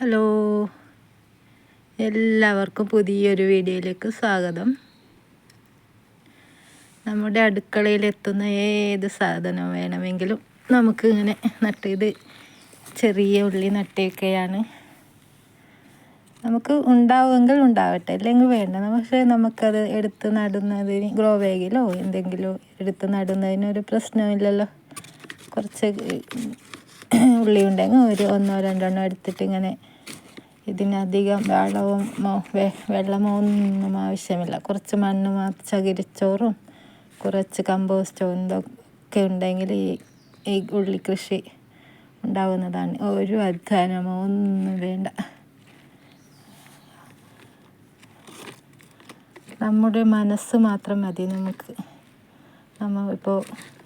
Hello. എല്ലാവർക്കും പുതിയൊരു വീഡിയോയിലേക്ക് സ്വാഗതം. നമ്മുടെ അടുക്കളയിൽ എത്തുന്ന ഏത് സാധനം വേണമെങ്കിലും നമുക്ക് ഇങ്ങനെ നട്ട് ഇത് ചെറിയ ഉള്ളി നട്ടേക്കെയാണ്. നമുക്ക് ഉണ്ടാവുമെങ്കിൽ ഉണ്ടാവട്ടെ അല്ലെങ്കിൽ വേണ്ട. പക്ഷേ നമുക്കത് എടുത്ത് നടുന്നതിന് ഗ്രോ ബാഗിലോ എന്തെങ്കിലും എടുത്ത് നടുന്നതിനൊരു പ്രശ്നമില്ലല്ലോ കുറച്ച് ഉള്ളി ഉണ്ടെങ്കിൽ ഒരു ഒന്നോ രണ്ടോ രണ്ടെണ്ണോ എടുത്തിട്ട് ഇങ്ങനെ ഇതിനധികം വെള്ളവും വെള്ളമോ ഒന്നും ആവശ്യമില്ല. കുറച്ച് മണ്ണ് ചകിരിച്ചോറും കുറച്ച് കമ്പോസ്റ്റോ എന്തൊക്കെ ഉണ്ടെങ്കിൽ ഈ ഈ ഉള്ളി കൃഷി ഉണ്ടാകുന്നതാണ് ഒരു അധ്വാനമോ ഒന്നും വേണ്ട. നമ്മുടെ മനസ്സ് മാത്രം മതി നമുക്ക്. നമ്മൾ ഇപ്പോൾ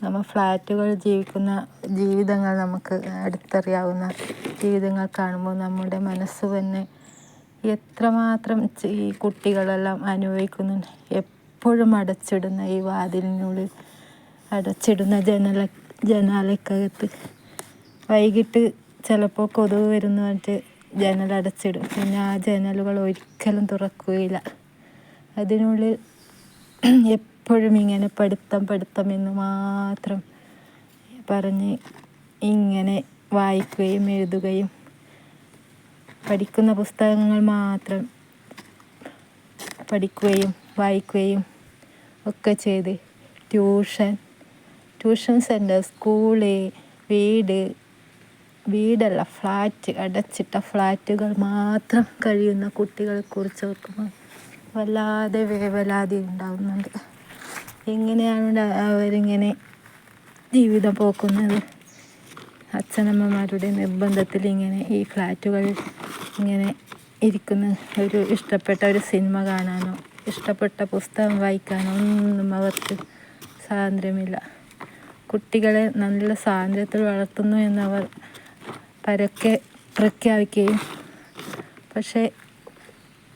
നമ്മൾ ഫ്ലാറ്റുകളിൽ ജീവിക്കുന്ന ജീവിതങ്ങൾ നമുക്ക് അടുത്തറിയാവുന്ന ജീവിതങ്ങൾ കാണുമ്പോൾ നമ്മുടെ മനസ്സ് തന്നെ എത്രമാത്രം ഈ കുട്ടികളെല്ലാം അനുഭവിക്കുന്നുണ്ട് എപ്പോഴും അടച്ചിടുന്ന ഈ വാതിലിനുള്ളിൽ അടച്ചിടുന്ന ജനല ജനാലക്കകത്ത്. വൈകിട്ട് ചിലപ്പോൾ കൊതുക് വരുന്ന പറഞ്ഞിട്ട് ജനലടച്ചിടും പിന്നെ ആ ജനലുകൾ ഒരിക്കലും തുറക്കുകയില്ല. അതിനുള്ളിൽ എപ്പോഴും ഇങ്ങനെ പഠിത്തം പഠിത്തം എന്ന് മാത്രം പറഞ്ഞ് ഇങ്ങനെ വായിക്കുകയും എഴുതുകയും പഠിക്കുന്ന പുസ്തകങ്ങൾ മാത്രം പഠിക്കുകയും വായിക്കുകയും ഒക്കെ ചെയ്ത് ട്യൂഷൻ ട്യൂഷൻ സെന്റർ സ്കൂൾ വീട് വീടല്ല ഫ്ലാറ്റ് അടച്ചിട്ട ഫ്ലാറ്റുകൾ മാത്രം കഴിയുന്ന കുട്ടികളെക്കുറിച്ച് ഓർക്കുമ്പോൾ വല്ലാതെ വേവലാതി ഉണ്ടാകുന്നുണ്ട് എങ്ങനെയാണ് അവരിങ്ങനെ ജീവിതം പോക്കുന്നത്? അച്ഛനമ്മമാരുടെ നിർബന്ധത്തിൽ ഇങ്ങനെ ഈ ഫ്ലാറ്റുകൾ ഇങ്ങനെ ഇരിക്കുന്ന ഒരു ഇഷ്ടപ്പെട്ട ഒരു സിനിമ കാണാനോ ഇഷ്ടപ്പെട്ട പുസ്തകം വായിക്കാനോ ഒന്നും അവർക്ക് സ്വാതന്ത്ര്യമില്ല. കുട്ടികളെ നല്ല സ്വാതന്ത്ര്യത്തിൽ വളർത്തുന്നു എന്നവർ പരക്കെ പ്രഖ്യാപിക്കുകയും പക്ഷേ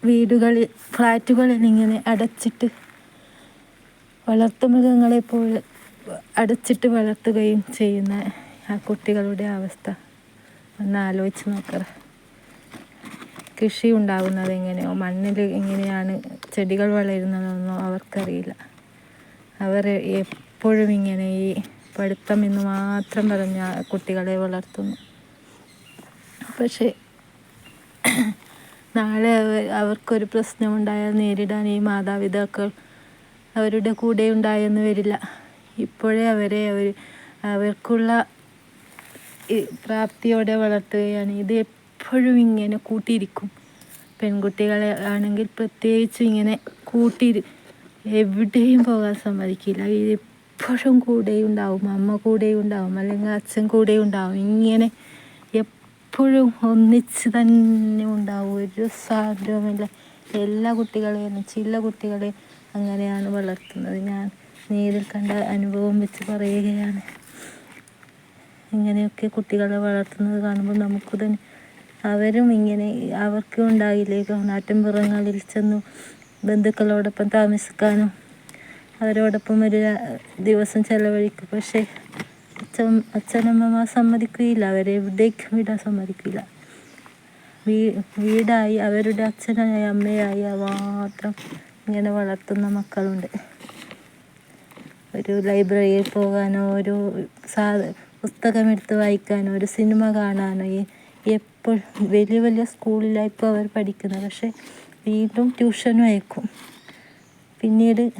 വീടുകളിൽ ഫ്ലാറ്റുകളിൽ ഇങ്ങനെ അടച്ചിട്ട് വളർത്തുമൃഗങ്ങളെ പോലെ അടച്ചിട്ട് വളർത്തുകയും ചെയ്യുന്ന ആ കുട്ടികളുടെ അവസ്ഥ. ഒന്ന് ആലോചിച്ച് നോക്കുക കൃഷി ഉണ്ടാകുന്നത് എങ്ങനെയോ മണ്ണിൽ എങ്ങനെയാണ് ചെടികൾ വളരുന്നതെന്നോ അവർക്കറിയില്ല. അവർ എപ്പോഴും ഇങ്ങനെ ഈ പഠിത്തം എന്ന് മാത്രം പറഞ്ഞ കുട്ടികളെ വളർത്തുന്നു. പക്ഷേ നാളെ അവർക്കൊരു പ്രശ്നമുണ്ടായാൽ നേരിടാൻ ഈ മാതാപിതാക്കൾ അവരുടെ കൂടെ ഉണ്ടായെന്ന് വരില്ല. ഇപ്പോഴേ അവരെ അവർ അവർക്കുള്ള പ്രാപ്തിയോടെ വളർത്തുകയാണ്. ഇത് എപ്പോഴും ഇങ്ങനെ കൂട്ടിയിരിക്കും. പെൺകുട്ടികളെ ആണെങ്കിൽ പ്രത്യേകിച്ചും ഇങ്ങനെ കൂട്ടി എവിടെയും പോകാൻ സമ്മതിക്കില്ല. എപ്പോഴും കൂടെ ഉണ്ടാവും. അമ്മ കൂടെ ഉണ്ടാവും. അല്ലെങ്കിൽ അച്ഛൻ കൂടെ ഉണ്ടാവും. ഇങ്ങനെ എപ്പോഴും ഒന്നിച്ച് തന്നെ ഉണ്ടാവും. ഒരു സാധ്യവുമില്ല എല്ലാ കുട്ടികളെയും ചില കുട്ടികളെ അങ്ങനെയാണ് വളർത്തുന്നത്. ഞാൻ നേരിൽ കണ്ട അനുഭവം വെച്ച് പറയുകയാണ്. ഇങ്ങനെയൊക്കെ കുട്ടികളെ വളർത്തുന്നത് കാണുമ്പോൾ നമുക്ക് തന്നെ അവരും ഇങ്ങനെ അവർക്ക് ഉണ്ടായില്ലേ? നാട്ടിൻപുറങ്ങളിൽ ചെന്നു ബന്ധുക്കളോടൊപ്പം താമസിക്കാനും അവരോടൊപ്പം ഒരു ദിവസം ചെലവഴിക്കും. പക്ഷേ അച്ഛൻ അച്ഛനമ്മമാർ സമ്മതിക്കുകയില്ല. അവരെ എവിടേക്കും വിടാൻ സമ്മതിക്കില്ല. വീ വീടായി അവരുടെ അച്ഛനായി അമ്മയായി മാത്രം ഇങ്ങനെ വളർത്തുന്ന മക്കളുണ്ട്. ഒരു ലൈബ്രറിയിൽ പോകാനോ ഒരു സാ പുസ്തകമെടുത്ത് വായിക്കാനോ ഒരു സിനിമ കാണാനോ എപ്പോൾ വലിയ വലിയ സ്കൂളിലായിപ്പോൾ അവർ പഠിക്കുന്നത്. പക്ഷേ വീണ്ടും ട്യൂഷനും അയക്കും. പിന്നീട്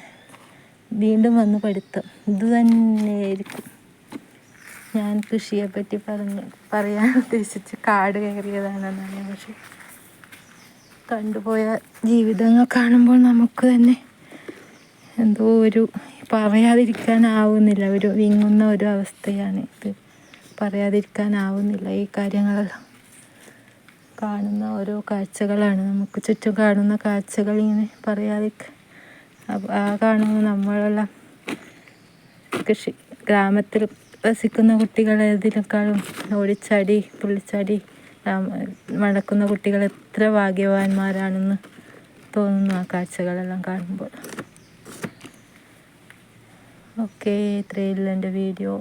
വീണ്ടും വന്ന് പഠിത്തം. ഇത് തന്നെയായിരിക്കും. ഞാൻ കൃഷിയെപ്പറ്റി പറഞ്ഞ് പറയാൻ ഉദ്ദേശിച്ച് കാട് കയറിയതാണെന്നാണ് പക്ഷെ കണ്ടുപോയ ജീവിതങ്ങൾ കാണുമ്പോൾ നമുക്ക് തന്നെ എന്തോ ഒരു പറയാതിരിക്കാനാവുന്നില്ല. ഒരു വിങ്ങുന്ന ഒരു അവസ്ഥയാണ് ഇത്. പറയാതിരിക്കാനാവുന്നില്ല. ഈ കാര്യങ്ങളെല്ലാം കാണുന്ന ഓരോ കാഴ്ചകളാണ്. നമുക്ക് ചുറ്റും കാണുന്ന കാഴ്ചകൾ ഇങ്ങനെ പറയാതിരിക്കാൻ ആ കാണുന്ന നമ്മളെല്ലാം കൃഷി ഗ്രാമത്തിൽ വസിക്കുന്ന കുട്ടികളെ ഇതിനേക്കാളും ഓടിച്ചാടി തുള്ളിച്ചാടി നടക്കുന്ന കുട്ടികൾ എത്ര ഭാഗ്യവാന്മാരാണെന്ന് തോന്നുന്നു ആ കാഴ്ചകളെല്ലാം കാണുമ്പോൾ. ഓക്കെ ഇത്രയുള്ള എന്റെ വീഡിയോ.